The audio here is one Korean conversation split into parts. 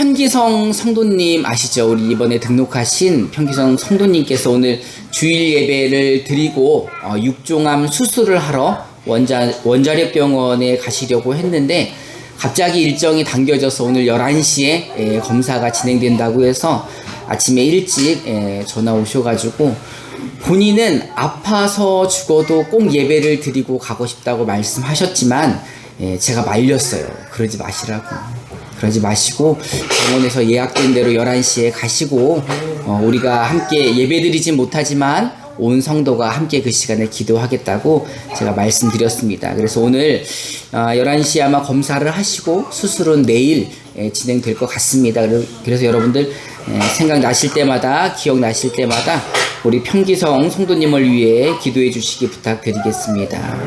편기성 성도님 아시죠? 우리 이번에 등록하신 편기성 성도님께서 오늘 주일 예배를 드리고 어, 육종암 수술을 하러 원자, 원자력병원에 가시려고 했는데 갑자기 일정이 당겨져서 오늘 11시에 예, 검사가 진행된다고 해서 아침에 일찍 예, 전화 오셔가지고 본인은 아파서 죽어도 꼭 예배를 드리고 가고 싶다고 말씀하셨지만 예, 제가 말렸어요. 그러지 마시라고. 그러지 마시고 병원에서 예약된 대로 11시에 가시고 어, 우리가 함께 예배드리진 못하지만 온 성도가 함께 그 시간에 기도하겠다고 제가 말씀드렸습니다. 그래서 오늘 어, 11시에 아마 검사를 하시고 수술은 내일 예, 진행될 것 같습니다. 그래- 그래서 여러분들 예, 생각나실 때마다 기억나실 때마다 우리 평기성 성도님을 위해 기도해 주시기 부탁드리겠습니다.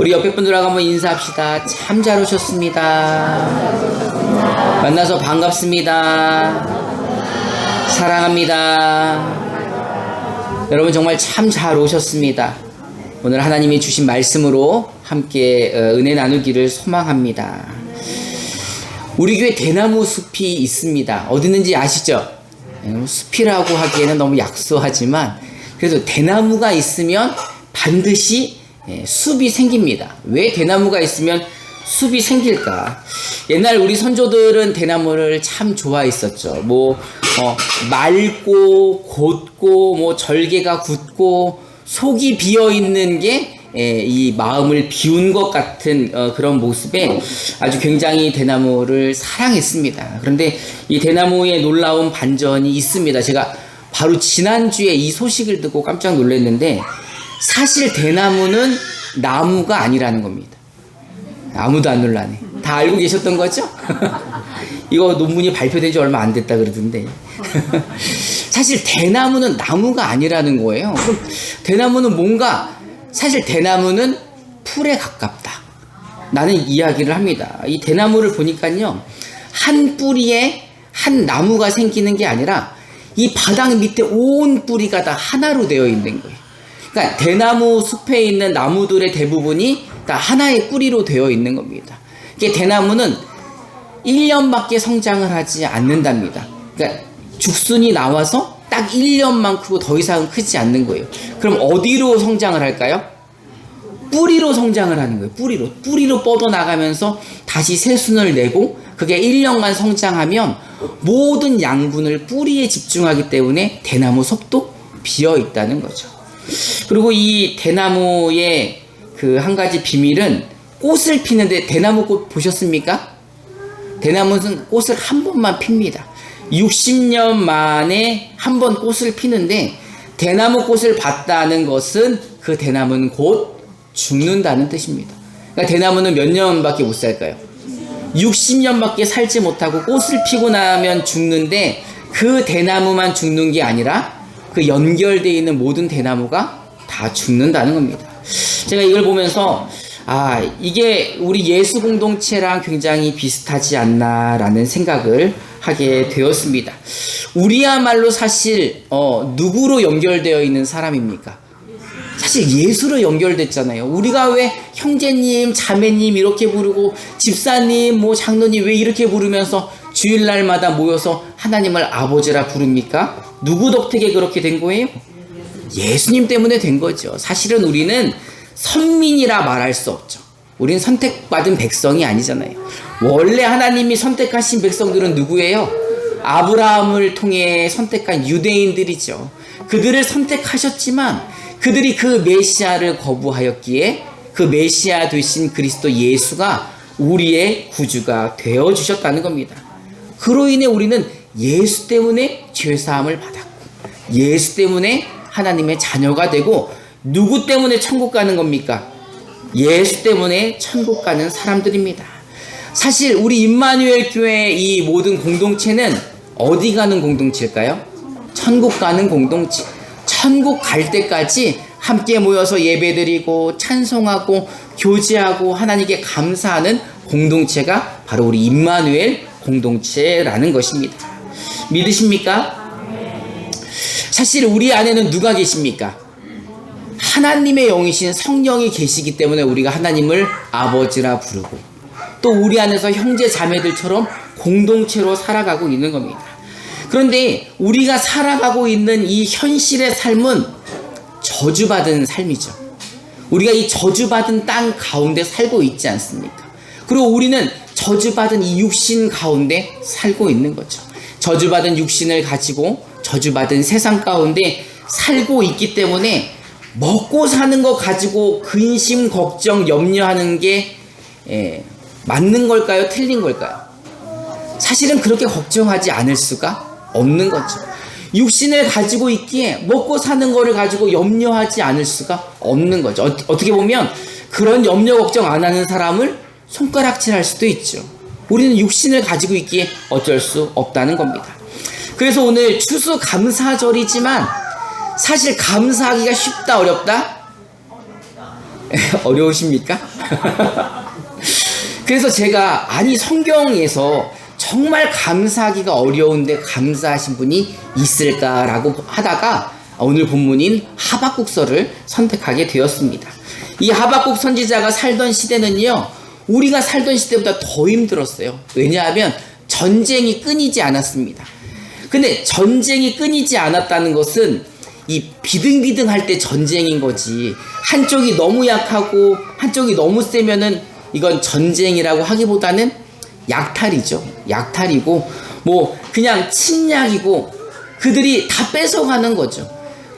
우리 옆에 분들하고 한번 인사합시다. 참 잘 오셨습니다. 만나서 반갑습니다. 사랑합니다. 여러분 정말 참 잘 오셨습니다. 오늘 하나님이 주신 말씀으로 함께 어, 은혜 나누기를 소망합니다. 우리 교회 대나무 숲이 있습니다. 어디 있는지 아시죠? 예, 숲이라고 하기에는 너무 약소하지만 그래도 대나무가 있으면 반드시 예, 숲이 생깁니다. 왜 대나무가 있으면 숲이 생길까? 옛날 우리 선조들은 대나무를 참 좋아했었죠. 뭐 어, 맑고 곧고 뭐 절개가 굳고 속이 비어 있는 게 예, 이 마음을 비운 것 같은 어, 그런 모습에 아주 굉장히 대나무를 사랑했습니다. 그런데 이 대나무에 놀라운 반전이 있습니다. 제가 바로 지난주에 이 소식을 듣고 깜짝 놀랐는데 사실 대나무는 나무가 아니라는 겁니다. 아무도 안 놀라네. 다 알고 계셨던 거죠? 이거 논문이 발표된 지 얼마 안 됐다 그러던데. 사실 대나무는 나무가 아니라는 거예요. 그럼 대나무는 뭔가 사실 대나무는 풀에 가깝다. 나는 이야기를 합니다. 이 대나무를 보니까요. 한 뿌리에 한 나무가 생기는 게 아니라 이 바닥 밑에 온 뿌리가 다 하나로 되어 있는 거예요. 그러니까 대나무 숲에 있는 나무들의 대부분이 다 하나의 뿌리로 되어 있는 겁니다. 이게 대나무는 1년밖에 성장을 하지 않는답니다. 그러니까 죽순이 나와서 딱 1년만 크고 더 이상은 크지 않는 거예요. 그럼 어디로 성장을 할까요? 뿌리로 성장을 하는 거예요. 뿌리로. 뿌리로 뻗어나가면서 다시 새순을 내고 그게 1년간 성장하면 모든 양분을 뿌리에 집중하기 때문에 대나무 속도 비어 있다는 거죠. 그리고 이 대나무의 그 한 가지 비밀은 꽃을 피는데 대나무 꽃 보셨습니까? 대나무는 꽃을 한 번만 핍니다. 60년 만에 한 번 꽃을 피는데 대나무 꽃을 봤다는 것은 그 대나무는 곧 죽는다는 뜻입니다. 그러니까 대나무는 몇 년밖에 못 살까요? 60년밖에 살지 못하고 꽃을 피고 나면 죽는데 그 대나무만 죽는 게 아니라 그 연결되어 있는 모든 대나무가 다 죽는다는 겁니다. 제가 이걸 보면서 아, 이게 우리 예수 공동체랑 굉장히 비슷하지 않나라는 생각을 하게 되었습니다. 우리야말로 사실 어, 누구로 연결되어 있는 사람입니까? 사실 예수로 연결됐잖아요. 우리가 왜 형제님, 자매님 이렇게 부르고 집사님, 뭐 장로님 왜 이렇게 부르면서 주일날마다 모여서 하나님을 아버지라 부릅니까? 누구 덕택에 그렇게 된 거예요? 예수님 때문에 된 거죠. 사실은 우리는 선민이라 말할 수 없죠. 우리는 선택받은 백성이 아니잖아요. 원래 하나님이 선택하신 백성들은 누구예요? 아브라함을 통해 선택한 유대인들이죠. 그들을 선택하셨지만 그들이 그 메시아를 거부하였기에 그 메시아 되신 그리스도 예수가 우리의 구주가 되어 주셨다는 겁니다. 그로 인해 우리는 예수 때문에 죄 사함을 받았고 예수 때문에 하나님의 자녀가 되고 누구 때문에 천국 가는 겁니까? 예수 때문에 천국 가는 사람들입니다. 사실 우리 임마누엘 교회 이 모든 공동체는 어디 가는 공동체일까요? 천국 가는 공동체. 천국 갈 때까지 함께 모여서 예배드리고 찬송하고 교제하고 하나님께 감사하는 공동체가 바로 우리 임마누엘 공동체라는 것입니다. 믿으십니까? 사실 우리 안에는 누가 계십니까? 하나님의 영이신 성령이 계시기 때문에 우리가 하나님을 아버지라 부르고 또 우리 안에서 형제 자매들처럼 공동체로 살아가고 있는 겁니다. 그런데 우리가 살아가고 있는 이 현실의 삶은 저주받은 삶이죠. 우리가 이 저주받은 땅 가운데 살고 있지 않습니까? 그리고 우리는 저주받은 이 육신 가운데 살고 있는 거죠. 저주받은 육신을 가지고 저주받은 세상 가운데 살고 있기 때문에 먹고 사는 거 가지고 근심, 걱정, 염려하는 게 예, 맞는 걸까요? 틀린 걸까요? 사실은 그렇게 걱정하지 않을 수가 없는 거죠. 육신을 가지고 있기에 먹고 사는 거를 가지고 염려하지 않을 수가 없는 거죠. 어, 어떻게 보면 그런 염려 걱정 안 하는 사람을 손가락질 할 수도 있죠. 우리는 육신을 가지고 있기에 어쩔 수 없다는 겁니다. 그래서 오늘 추수 감사절이지만 사실 감사하기가 쉽다 어렵다? 어려우십니까? 그래서 제가 아니 성경에서 정말 감사하기가 어려운데 감사하신 분이 있을까라고 하다가 오늘 본문인 하박국서를 선택하게 되었습니다. 이 하박국 선지자가 살던 시대는요, 우리가 살던 시대보다 더 힘들었어요. 왜냐하면 전쟁이 끊이지 않았습니다. 근데 전쟁이 끊이지 않았다는 것은 이 비등비등할 때 전쟁인 거지. 한쪽이 너무 약하고 한쪽이 너무 세면은 이건 전쟁이라고 하기보다는 약탈이죠. 약탈이고 뭐 그냥 침략이고 그들이 다 뺏어가는 거죠.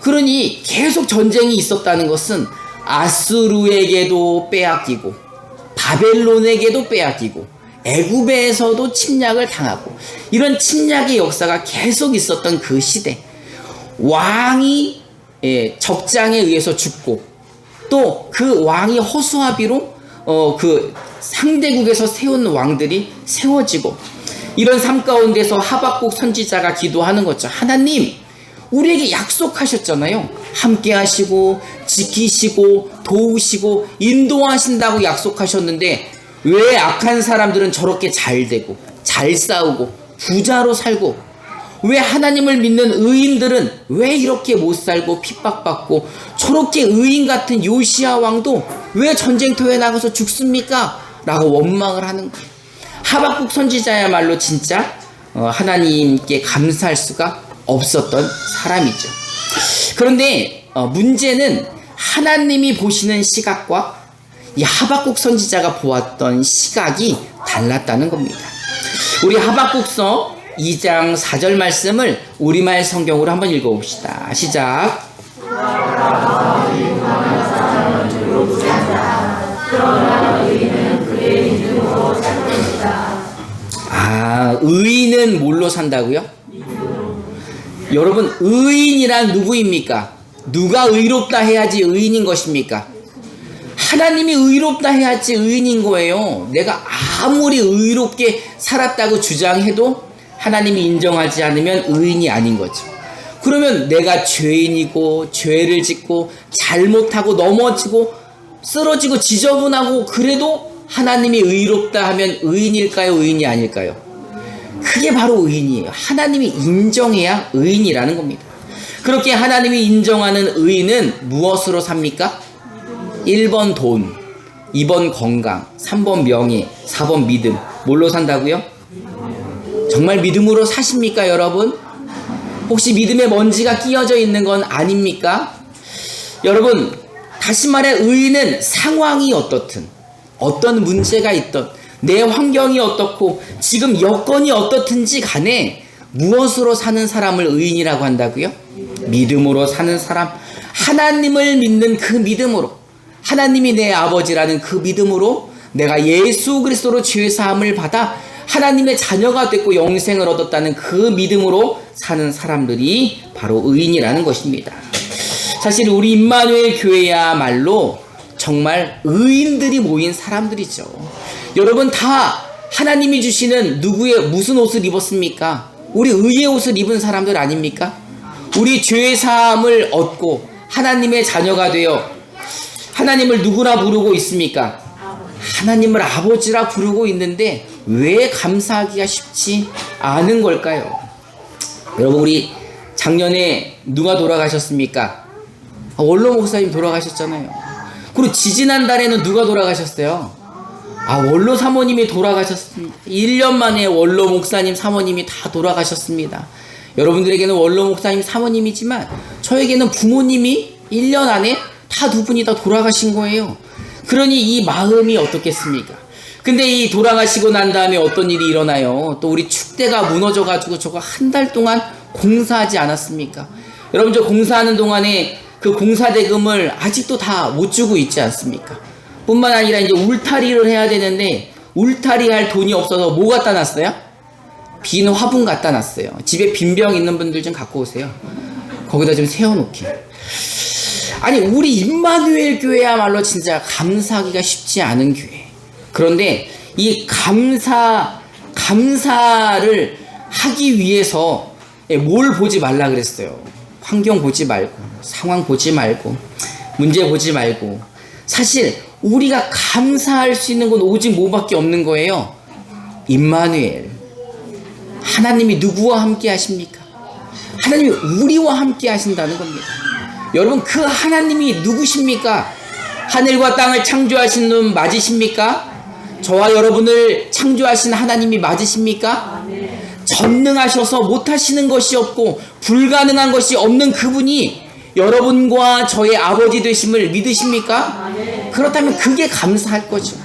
그러니 계속 전쟁이 있었다는 것은 아수르에게도 빼앗기고 바벨론에게도 빼앗기고 애굽에서도 침략을 당하고 이런 침략의 역사가 계속 있었던 그 시대 왕이 예, 적장에 의해서 죽고 또 그 왕이 허수아비로 어, 그 상대국에서 세운 왕들이 세워지고 이런 삶 가운데서 하박국 선지자가 기도하는 거죠. 하나님, 우리에게 약속하셨잖아요. 함께 하시고 지키시고 도우시고 인도하신다고 약속하셨는데 왜 악한 사람들은 저렇게 잘 되고 잘 싸우고 부자로 살고 왜 하나님을 믿는 의인들은 왜 이렇게 못 살고 핍박받고 저렇게 의인 같은 요시아 왕도 왜 전쟁터에 나가서 죽습니까? 라고 원망을 하는 거예요. 하박국 선지자야말로 진짜 어, 하나님께 감사할 수가 없었던 사람이죠. 그런데 어, 문제는 하나님이 보시는 시각과 이 하박국 선지자가 보았던 시각이 달랐다는 겁니다. 우리 하박국서 2장 4절 말씀을 우리말 성경으로 한번 읽어봅시다. 시작. 아, 의인은 뭘로 산다고요? 여러분, 의인이란 누구입니까? 누가 의롭다 해야지 의인인 것입니까? 하나님이 의롭다 해야지 의인인 거예요. 내가 아무리 의롭게 살았다고 주장해도 하나님이 인정하지 않으면 의인이 아닌 거죠. 그러면 내가 죄인이고 죄를 짓고 잘못하고 넘어지고 쓰러지고 지저분하고 그래도 하나님이 의롭다 하면 의인일까요? 의인이 아닐까요? 그게 바로 의인이에요. 하나님이 인정해야 의인이라는 겁니다. 그렇게 하나님이 인정하는 의인은 무엇으로 삽니까? 1번 돈, 2번 건강, 3번 명예, 4번 믿음. 뭘로 산다고요? 정말 믿음으로 사십니까, 여러분? 혹시 믿음에 먼지가 끼어져 있는 건 아닙니까? 여러분, 다시 말해 의인은 상황이 어떻든, 어떤 문제가 있던, 내 환경이 어떻고, 지금 여건이 어떻든지 간에 무엇으로 사는 사람을 의인이라고 한다고요? 믿음으로 사는 사람, 하나님을 믿는 그 믿음으로, 하나님이 내 아버지라는 그 믿음으로 내가 예수 그리스도로 죄 사함을 받아 하나님의 자녀가 됐고 영생을 얻었다는 그 믿음으로 사는 사람들이 바로 의인이라는 것입니다. 사실 우리 임마누엘 교회야말로 정말 의인들이 모인 사람들이죠. 여러분 다 하나님이 주시는 누구의 무슨 옷을 입었습니까? 우리 의의 옷을 입은 사람들 아닙니까? 우리 죄 사함을 얻고 하나님의 자녀가 되어 하나님을 누구라 부르고 있습니까? 하나님을 아버지라 부르고 있는데 왜 감사하기가 쉽지 않은 걸까요? 여러분 우리 작년에 누가 돌아가셨습니까? 아, 원로 목사님 돌아가셨잖아요. 그리고 지지난 달에는 누가 돌아가셨어요? 아, 원로 사모님이 돌아가셨습니다. 1년 만에 원로 목사님 사모님이 다 돌아가셨습니다. 여러분들에게는 원로 목사님 사모님이지만 저에게는 부모님이 1년 안에 다 두 분이 다 돌아가신 거예요. 그러니 이 마음이 어떻겠습니까? 근데 이 돌아가시고 난 다음에 어떤 일이 일어나요? 또 우리 축대가 무너져가지고 저거 한 달 동안 공사하지 않았습니까? 여러분 저 공사하는 동안에 그 공사 대금을 아직도 다 못 주고 있지 않습니까? 뿐만 아니라 이제 울타리를 해야 되는데 울타리 할 돈이 없어서 뭐 갖다 놨어요? 빈 화분 갖다 놨어요. 집에 빈 병 있는 분들 좀 갖고 오세요. 거기다 좀 세워놓게. 아니 우리 임마누엘 교회야말로 진짜 감사하기가 쉽지 않은 교회. 그런데 이 감사 감사를 하기 위해서 예, 뭘 보지 말라 그랬어요. 환경 보지 말고 상황 보지 말고 문제 보지 말고 사실 우리가 감사할 수 있는 건 오직 뭐밖에 없는 거예요. 임마누엘. 하나님이 누구와 함께 하십니까? 하나님이 우리와 함께 하신다는 겁니다. 여러분 그 하나님이 누구십니까? 하늘과 땅을 창조하신 분 맞으십니까? 저와 여러분을 창조하신 하나님이 맞으십니까? 전능하셔서 못하시는 것이 없고 불가능한 것이 없는 그분이 여러분과 저의 아버지 되심을 믿으십니까? 그렇다면 그게 감사할 거죠.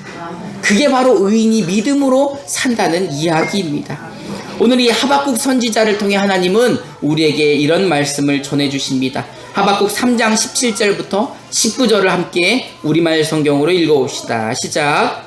그게 바로 의인이 믿음으로 산다는 이야기입니다. 오늘 이 하박국 선지자를 통해 하나님은 우리에게 이런 말씀을 전해 주십니다. 하박국 3장 17절부터 19절을 함께 우리말 성경으로 읽어 봅시다. 시작.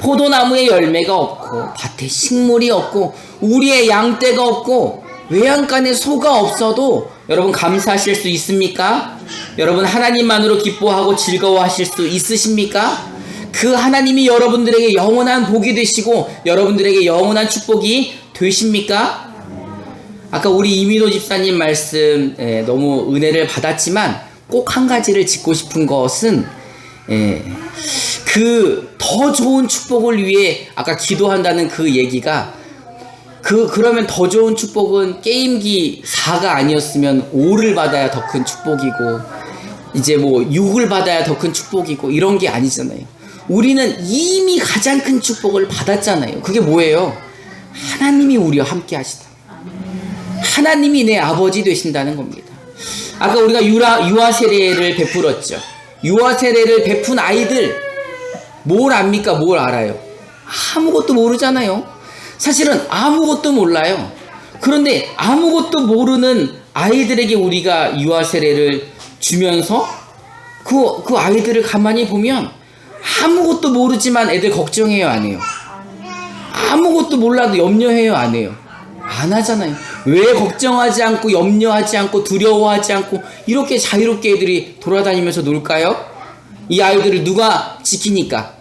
포도나무에 열매가 없고 밭에 식물이 없고 우리의 양떼가 없고 외양간에 소가 없어도 여러분 감사하실 수 있습니까? 여러분 하나님만으로 기뻐하고 즐거워하실 수 있으십니까? 그 하나님이 여러분들에게 영원한 복이 되시고 여러분들에게 영원한 축복이 되십니까? 아까 우리 이민호 집사님 말씀 예, 너무 은혜를 받았지만 꼭 한 가지를 짚고 싶은 것은 예, 그 더 좋은 축복을 위해 아까 기도한다는 그 얘기가 그 그러면 더 좋은 축복은 게임기 4가 아니었으면 5를 받아야 더 큰 축복이고 이제 뭐 6을 받아야 더 큰 축복이고 이런 게 아니잖아요. 우리는 이미 가장 큰 축복을 받았잖아요. 그게 뭐예요? 하나님이 우리와 함께 하시다. 하나님이 내 아버지 되신다는 겁니다. 아까 우리가 유라, 유아 세례를 베풀었죠. 유아 세례를 베푼 아이들 뭘 압니까? 뭘 알아요? 아무것도 모르잖아요. 사실은 아무것도 몰라요. 그런데 아무것도 모르는 아이들에게 우리가 유아 세례를 주면서 그, 그 아이들을 가만히 보면 아무것도 모르지만 애들 걱정해요, 안 해요? 아무것도 몰라도 염려해요, 안 해요? 안 하잖아요. 왜 걱정하지 않고 염려하지 않고 두려워하지 않고 이렇게 자유롭게 애들이 돌아다니면서 놀까요? 이 아이들을 누가 지키니까?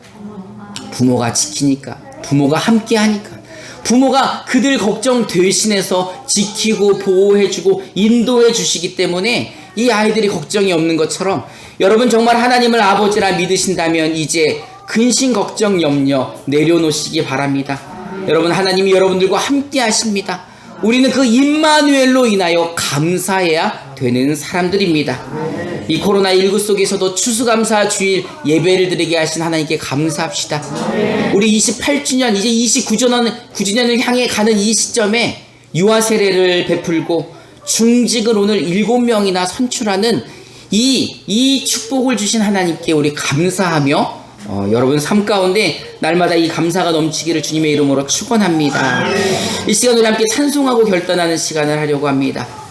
부모가 지키니까. 부모가 함께 하니까. 부모가 그들 걱정 대신해서 지키고 보호해주고 인도해 주시기 때문에 이 아이들이 걱정이 없는 것처럼 여러분 정말 하나님을 아버지라 믿으신다면 이제 근심 걱정 염려 내려놓으시기 바랍니다. 여러분 하나님이 여러분들과 함께 하십니다. 우리는 그 임마누엘로 인하여 감사해야 되는 사람들입니다. 이 코로나19 속에서도 추수감사 주일 예배를 드리게 하신 하나님께 감사합시다. 우리 28주년, 이제 29주년, 9주년을 향해 가는 이 시점에 유아 세례를 베풀고 중직을 오늘 7명이나 선출하는 이, 이 축복을 주신 하나님께 우리 감사하며 어, 여러분 삶 가운데 날마다 이 감사가 넘치기를 주님의 이름으로 축원합니다. 이 시간 우리 함께 찬송하고 결단하는 시간을 하려고 합니다.